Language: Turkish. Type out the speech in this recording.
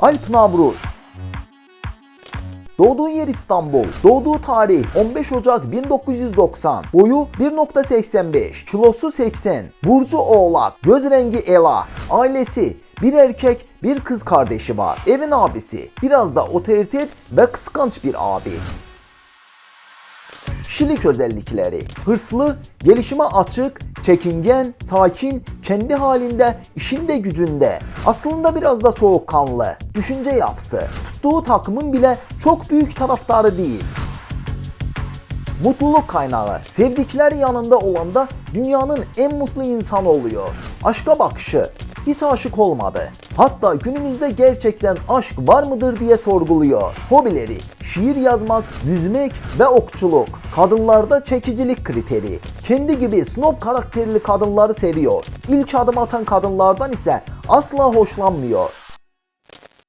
Alp Navruz Doğduğu yer İstanbul. Doğduğu tarih 15 Ocak 1990. Boyu 1.85. Kilosu 80. Burcu Oğlak. Göz rengi Ela. Ailesi bir erkek bir kız kardeşi var. Evin abisi. Biraz da otoriter ve kıskanç bir abi. Kişilik özellikleri. Hırslı, gelişime açık, çekingen, sakin, kendi halinde, işinde gücünde. Aslında biraz da soğukkanlı. Düşünce yapısı. Tuttuğu takımın bile çok büyük taraftarı değil. Mutluluk kaynağı. Sevdikleri yanında olanda dünyanın en mutlu insanı oluyor. Aşka bakışı. Hiç aşık olmadı. Hatta günümüzde gerçekten aşk var mıdır diye sorguluyor. Hobileri şiir yazmak, yüzmek ve okçuluk. Kadınlarda çekicilik kriteri. Kendi gibi snob karakterli kadınları seviyor. İlk adım atan kadınlardan ise asla hoşlanmıyor.